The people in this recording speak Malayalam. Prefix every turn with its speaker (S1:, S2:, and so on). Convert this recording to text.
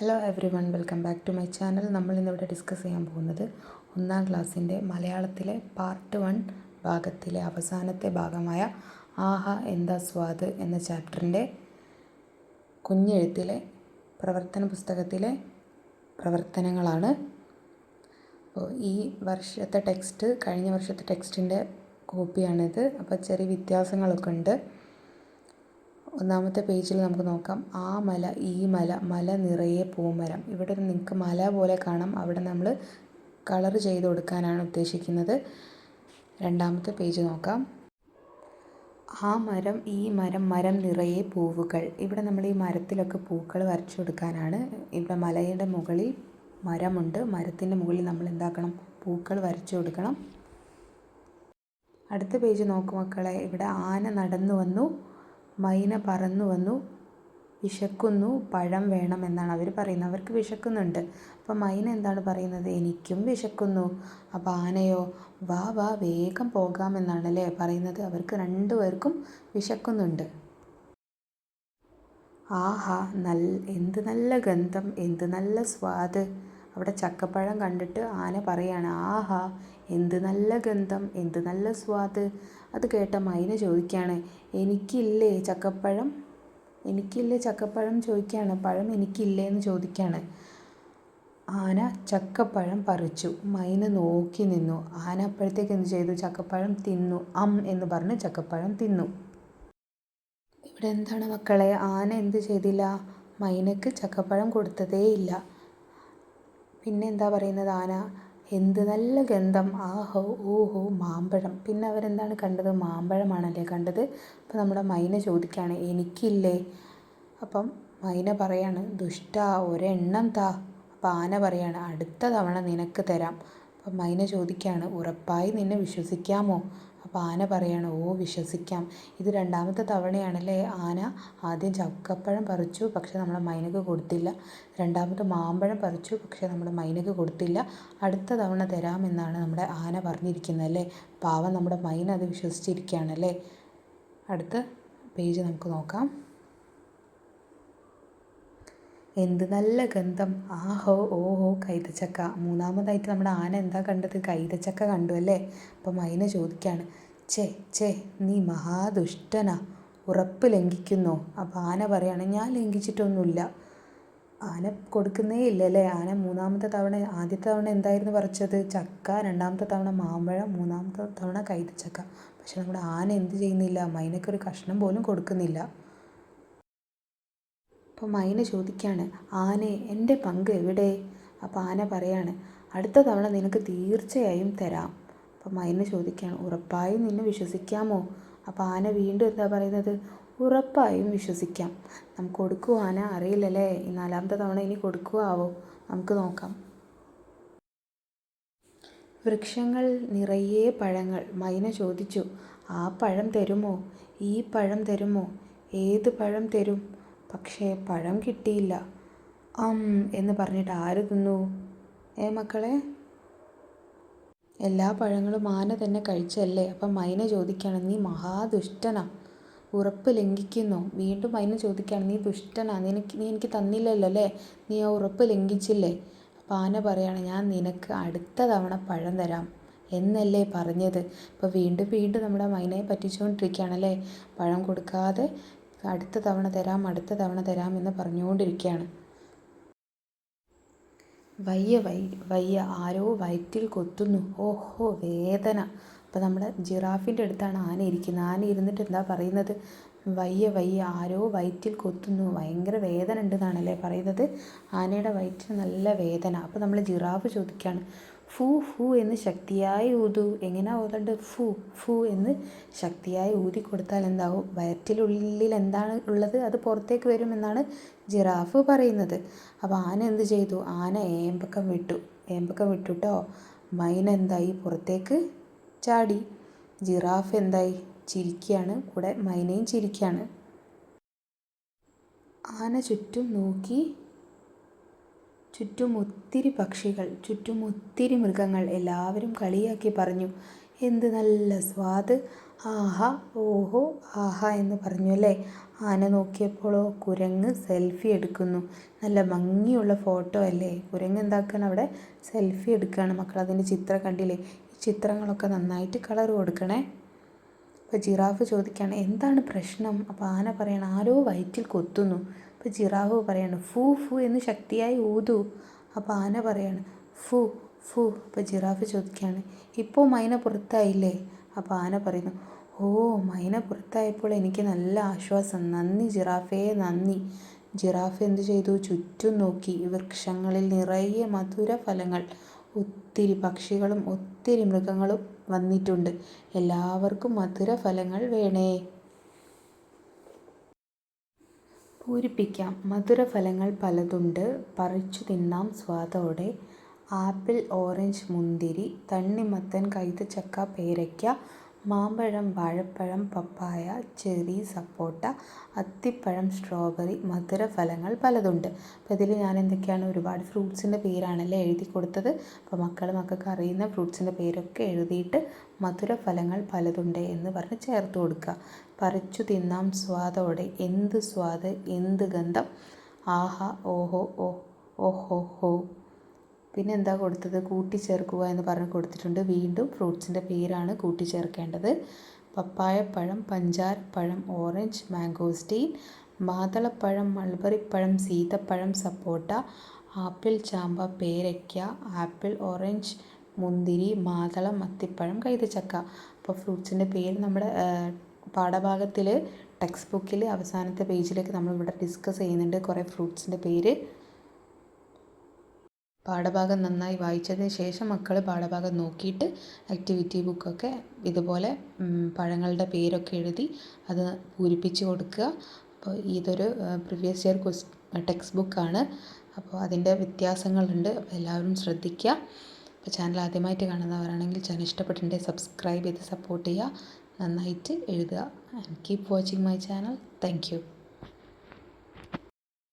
S1: Hello everyone welcome back to my channel നമ്മൾ ഇന്നിവിടെ ഡിസ്കസ് ചെയ്യാൻ പോകുന്നത് ഒന്നാം ക്ലാസ്സിന്റെ മലയാളത്തിലെ പാർട്ട് വൺ ഭാഗത്തിലെ അവസാനത്തെ ഭാഗമായ ആഹ എന്താ സ്വാദ് എന്ന ചാപ്റ്ററിന്റെ കുഞ്ഞെഴുത്തിലെ പ്രവർത്തന പുസ്തകത്തിലെ പ്രവർത്തനങ്ങളാണ്. അപ്പോൾ ഈ വർഷത്തെ ടെക്സ്റ്റ് കഴിഞ്ഞ വർഷത്തെ ടെക്സ്റ്റിന്റെ കോപ്പിയാണിത് അപ്പോൾ ചെറിയ വ്യത്യാസങ്ങളൊക്കെ ഉണ്ട്. ഒന്നാമത്തെ പേജിൽ നമുക്ക് നോക്കാം. ആ മല ഈ മല മല നിറയെ പൂമരം. ഇവിടെ നിങ്ങൾക്ക് മല പോലെ കാണാം. അവിടെ നമ്മൾ കളർ ചെയ്ത് കൊടുക്കാനാണ് ഉദ്ദേശിക്കുന്നത്. രണ്ടാമത്തെ പേജ് നോക്കാം. ആ മരം ഈ മരം മരം നിറയെ പൂവുകൾ. ഇവിടെ നമ്മൾ ഈ മരത്തിലൊക്കെ പൂക്കൾ വരച്ചു കൊടുക്കാനാണ്. ഇവിടെ മലയുടെ മുകളിൽ മരമുണ്ട്. മരത്തിന്റെ മുകളിൽ നമ്മൾ എന്താക്കണം? പൂക്കൾ വരച്ചു കൊടുക്കണം. അടുത്ത പേജ് നോക്കൂ മക്കളെ. ഇവിടെ ആന നടന്നു വന്നു. മൈന പറന്നു വന്നു. വിശക്കുന്നു പഴം വേണം എന്നാണ് അവർ പറയുന്നത്. അവർക്ക് വിശക്കുന്നുണ്ട്. അപ്പോൾ മൈന എന്താണ് പറയുന്നത്? എനിക്കും വിശക്കുന്നു. അപ്പോൾ ആനയോ വാ വാ വേഗം പോകാമെന്നാണ് അല്ലേ പറയുന്നത്. അവർക്ക് രണ്ടുപേർക്കും വിശക്കുന്നുണ്ട്. ആഹാ നല്ല എന്ത് നല്ല ഗന്ധം എന്ത് നല്ല സ്വാദ്. അവിടെ ചക്കപ്പഴം കണ്ടിട്ട് ആന പറയാണ് ആഹാ എന്ത് നല്ല ഗന്ധം എന്ത് നല്ല സ്വാദ്. അത് കേട്ട മൈന ചോദിക്കുകയാണ് എനിക്കില്ലേ ചക്കപ്പഴം? എനിക്കില്ലേ ചക്കപ്പഴം? ചോദിക്കുകയാണ് പഴം എനിക്കില്ലേ? എന്ന് ചോദിക്കുകയാണ് ആന ചക്കപ്പഴം പറിച്ചു മൈന നോക്കി നിന്നു. ആന അപ്പോഴത്തേക്ക് എന്ത് ചെയ്തു? ചക്കപ്പഴം തിന്നു അം എന്ന് പറഞ്ഞ് ചക്കപ്പഴം തിന്നു. ഇവിടെ എന്താണ് മക്കളെ? ആന എന്ത് ചെയ്തില്ല? മൈനക്ക് ചക്കപ്പഴം കൊടുത്തതേയില്ല. പിന്നെ എന്താ പറയുന്നത് ആന? എന്ത് നല്ല ഗന്ധം. ആഹോ ഓഹോ മാമ്പഴം. പിന്നെ അവരെന്താണ് കണ്ടത്? മാമ്പഴമാണല്ലേ കണ്ടത്? അപ്പോൾ നമ്മുടെ മൈന ചോദിക്കുകയാണ് എനിക്കില്ലേ? അപ്പം മൈന പറയാണ് ദുഷ്ട ഒരെണ്ണം താ. അപ്പം ആന പറയാണ് അടുത്ത തവണ നിനക്ക് തരാം. അപ്പം മൈന ചോദിക്കുകയാണ് ഉറപ്പായി നിന്നെ വിശ്വസിക്കാമോ? അപ്പോൾ ആന പറയാണ് ഓ വിശ്വസിക്കാം. ഇത് രണ്ടാമത്തെ തവണയാണല്ലേ ആന ആദ്യം ചക്കപ്പഴം പറിച്ചു പക്ഷെ നമ്മൾ മൈനക്ക് കൊടുത്തില്ല. രണ്ടാമത്തെ മാമ്പഴം പറിച്ചു പക്ഷെ നമ്മൾ മൈനക്ക് കൊടുത്തില്ല. അടുത്ത തവണ തരാമെന്നാണ് നമ്മുടെ ആന പറഞ്ഞിരിക്കുന്നത് അല്ലേ? പാവം നമ്മുടെ മൈന അത് വിശ്വസിച്ചിരിക്കുകയാണല്ലേ അടുത്ത പേജ് നമുക്ക് നോക്കാം. എന്ത് നല്ല ഗന്ധം. ആഹോ ഓഹോ കൈതച്ചക്ക. മൂന്നാമതായിട്ട് നമ്മുടെ ആന എന്താ കണ്ടത്? കൈതച്ചക്ക കണ്ടു അല്ലേ? അപ്പം മൈന ചോദിക്കുകയാണ് ചേ ചേ നീ മഹാദുഷ്ടനാ. ഉറപ്പ് ലംഘിക്കുന്നോ? അപ്പം ആന പറയാണ് ഞാൻ ലംഘിച്ചിട്ടൊന്നുമില്ല. ആന കൊടുക്കുന്നേ ഇല്ല അല്ലേ? ആന മൂന്നാമത്തെ തവണ ആദ്യത്തെ തവണ എന്തായിരുന്നു പറിച്ചത്? ചക്ക രണ്ടാമത്തെ തവണ മാമ്പഴം മൂന്നാമത്തെ തവണ കൈതച്ചക്ക. പക്ഷെ നമ്മുടെ ആന എന്ത് ചെയ്യുന്നില്ല? മൈനക്കൊരു കഷ്ണം പോലും കൊടുക്കുന്നില്ല. അപ്പോൾ മൈന ചോദിക്കുകയാണ് ആനെ എന്റെ പങ്ക് എവിടെ? അപ്പോൾ ആന പറയാണ് അടുത്ത തവണ നിനക്ക് തീർച്ചയായും തരാം. അപ്പോൾ മൈന ചോദിക്കുകയാണ് ഉറപ്പായും നിന്നെ വിശ്വസിക്കാമോ? അപ്പോൾ ആന വീണ്ടും എന്താ പറയുന്നത് ഉറപ്പായും വിശ്വസിക്കാം. നമുക്ക് കൊടുക്കുമോ ആന? അറിയില്ലല്ലേ ഈ നാലാമത്തെ തവണ ഇനി കൊടുക്കുവാവോ? നമുക്ക് നോക്കാം. വൃക്ഷങ്ങൾ നിറയെ പഴങ്ങൾ മൈന ചോദിച്ചു ആ പഴം തരുമോ? ഈ പഴം തരുമോ? ഏത് പഴം തരും? പക്ഷേ പഴം കിട്ടിയില്ല. അം എന്ന് പറഞ്ഞിട്ട് ആര് തിന്നു? ഏ മക്കളെ? എല്ലാ പഴങ്ങളും ആന തന്നെ കഴിച്ചല്ലേ? അപ്പം മൈന ചോദിക്കുകയാണ് നീ മഹാദുഷ്ടനാ. ഉറപ്പ് ലംഘിക്കുന്നു. വീണ്ടും മൈന ചോദിക്കുകയാണ് നീ ദുഷ്ടനാ. നിനക്ക് നീ എനിക്ക് തന്നില്ലല്ലോ അല്ലേ? നീ ആ ഉറപ്പ് ലംഘിച്ചില്ലേ? അപ്പം ആന പറയുകയാണ് ഞാൻ നിനക്ക് അടുത്ത തവണ പഴം തരാം എന്നല്ലേ പറഞ്ഞത്. അപ്പോൾ വീണ്ടും വീണ്ടും നമ്മുടെ മൈനയെ പറ്റിച്ചുകൊണ്ടിരിക്കുകയാണല്ലേ പഴം കൊടുക്കാതെ അടുത്ത തവണ തരാം അടുത്ത തവണ തരാം എന്ന് പറഞ്ഞുകൊണ്ടിരിക്കുകയാണ്. വയ്യ വൈ വയ്യ ആരോ വയറ്റിൽ കൊത്തുന്നു. ഓഹോ വേദന. അപ്പോൾ നമ്മുടെ ജിറാഫിന്റെ അടുത്താണ് ആന ഇരിക്കുന്നത്. ആന ഇരുന്നിട്ട് എന്താ പറയുന്നത്? വയ്യ വയ്യ. ആരോ വയറ്റിൽ കൊത്തുന്നു. ഭയങ്കര വേദന ഉണ്ടെന്നാണല്ലേ പറയുന്നത്? ആനയുടെ വയറ്റിൽ നല്ല വേദന. അപ്പോൾ നമ്മൾ ജിറാഫ് ചോദിക്കുകയാണ്. ഫു ഫു എന്ന് ശക്തിയായി ഊതു. എങ്ങനെ ഓതണ്ട് ഫു ഫു എന്ന് ശക്തിയായി ഊതി കൊടുത്താൽ എന്താവും? വയറ്റിലുള്ളിൽ എന്താണ് ഉള്ളത്? അത് പുറത്തേക്ക് വരുമെന്നാണ് ജിറാഫ് പറയുന്നത്. അപ്പോൾ ആന എന്ത് ചെയ്തു? ആന ഏമ്പക്കം വിട്ടു. ഏമ്പക്കം വിട്ടുട്ടോ? മൈന എന്തായി? പുറത്തേക്ക് ചാടി. ജിറാഫ് എന്തായി? ചിരിക്കുകയാണ്. കൂടെ മൈനയും ചിരിക്കുകയാണ്. ആന ചുറ്റും നോക്കി. ചുറ്റും ഒത്തിരി പക്ഷികൾ ചുറ്റും ഒത്തിരി മൃഗങ്ങൾ എല്ലാവരും കളിയാക്കി പറഞ്ഞു എന്ത് നല്ല സ്വാദ്. ആഹാ ഓഹോ ആഹാ എന്ന് പറഞ്ഞു അല്ലേ? ആന നോക്കിയപ്പോഴോ കുരങ്ങ് സെൽഫി എടുക്കുന്നു. നല്ല ഭംഗിയുള്ള ഫോട്ടോ അല്ലേ? കുരങ്ങ് എന്താക്കാണ് അവിടെ സെൽഫി എടുക്കുകയാണ്. മക്കൾ അതിന്റെ ചിത്രം കണ്ടില്ലേ? ഈ ചിത്രങ്ങളൊക്കെ നന്നായിട്ട് കളർ കൊടുക്കണേ. അപ്പോൾ ജിറാഫ് ചോദിക്കുകയാണ് എന്താണ് പ്രശ്നം? അപ്പോൾ ആന പറയണം ആരോ വയറ്റിൽ കൊത്തുന്നു. അപ്പോൾ ജിറാഫ് പറയാണ് ഫു ഫു എന്ന് ശക്തിയായി ഊതു. അപ്പോൾ ആന പറയാണ് ഫു ഫു. അപ്പോൾ ജിറാഫ് ചോദിക്കുകയാണ് ഇപ്പോൾ മൈന പുറത്തായില്ലേ? അപ്പോൾ ആന പറയുന്നു ഓ മൈന പുറത്തായപ്പോൾ എനിക്ക് നല്ല ആശ്വാസം നന്ദി ജിറാഫേ നന്ദി. ജിറാഫ് എന്തു ചെയ്തു? ചുറ്റും നോക്കി വൃക്ഷങ്ങളിൽ നിറയെ മധുര ഫലങ്ങൾ ഒത്തിരി പക്ഷികളും ഒത്തിരി മൃഗങ്ങളും വന്നിട്ടുണ്ട്. എല്ലാവർക്കും മധുരഫലങ്ങൾ വേണേ. പൂരിപ്പിക്കാം. മധുരഫലങ്ങൾ പലതുണ്ട്. പറിച്ചു തിന്നാം സ്വാദോടെ. ആപ്പിൾ ഓറഞ്ച് മുന്തിരി തണ്ണിമത്തൻ കൈതച്ചക്ക പേരയ്ക്ക മാമ്പഴം വാഴപ്പഴം പപ്പായ ചെറി സപ്പോട്ട അത്തിപ്പഴം സ്ട്രോബെറി മധുരഫലങ്ങൾ പലതുണ്ട്. അപ്പോൾ ഇതിൽ ഞാൻ എന്തൊക്കെയാണ് ഒരുപാട് ഫ്രൂട്ട്സിന്റെ പേരാണല്ലേ എഴുതി കൊടുത്തത്. അപ്പോൾ മക്കൾ മക്കൾക്ക് അറിയുന്ന ഫ്രൂട്ട്സിന്റെ പേരൊക്കെ എഴുതിയിട്ട് മധുരഫലങ്ങൾ പലതുണ്ട് എന്ന് പറഞ്ഞ് ചേർത്ത് കൊടുക്കുക. പറിച്ചു തിന്നാം സ്വാദോടെ. എന്ത് സ്വാദ് എന്ത് ഗന്ധം? ആഹാ ഓഹോ ഓ ഓഹോ ഹോ. പിന്നെ എന്താ കൊടുത്തത്? കൂട്ടിച്ചേർക്കുക എന്ന് പറഞ്ഞ് കൊടുത്തിട്ടുണ്ട്. വീണ്ടും ഫ്രൂട്ട്സിന്റെ പേരാണ് കൂട്ടിച്ചേർക്കേണ്ടത്. പപ്പായ പഴം പഞ്ചാർ പഴം ഓറഞ്ച് മാംഗോസ്റ്റീൻ മാതളപ്പഴം മൾബറിപ്പഴം സീതപ്പഴം സപ്പോട്ട ആപ്പിൾ ചാമ്പ പേരയ്ക്ക ആപ്പിൾ ഓറഞ്ച് മുന്തിരി മാതളം മത്തിപ്പഴം കൈതച്ചക്ക. അപ്പോൾ ഫ്രൂട്ട്സിന്റെ പേര് നമ്മുടെ പാഠഭാഗത്തിൽ ടെക്സ്റ്റ് ബുക്കിൽ അവസാനത്തെ പേജിലേക്ക് നമ്മളിവിടെ ഡിസ്കസ് ചെയ്യുന്നുണ്ട്. കുറേ ഫ്രൂട്ട്സിന്റെ പേര്. പാഠഭാഗം നന്നായി വായിച്ചതിന് ശേഷം മക്കൾ പാഠഭാഗം നോക്കിയിട്ട് ആക്ടിവിറ്റി ബുക്കൊക്കെ ഇതുപോലെ പഴങ്ങളുടെ പേരൊക്കെ എഴുതി അത് പൂരിപ്പിച്ച് കൊടുക്കുക. അപ്പോൾ ഇതൊരു പ്രീവിയസ് ഇയർ ക്വസ് ടെക്സ്റ്റ് ബുക്കാണ് അപ്പോൾ അതിന്റെ വ്യത്യാസങ്ങളുണ്ട്. എല്ലാവരും ശ്രദ്ധിക്കുക. അപ്പോൾ ചാനൽ ആദ്യമായിട്ട് കാണുന്നവരാണെങ്കിൽ ചാനൽ ഇഷ്ടപ്പെട്ടിട്ടുണ്ടെങ്കിൽ സബ്സ്ക്രൈബ് ചെയ്ത് സപ്പോർട്ട് ചെയ്യുക. നന്നായിട്ട് എഴുതുക. And keep watching my channel thank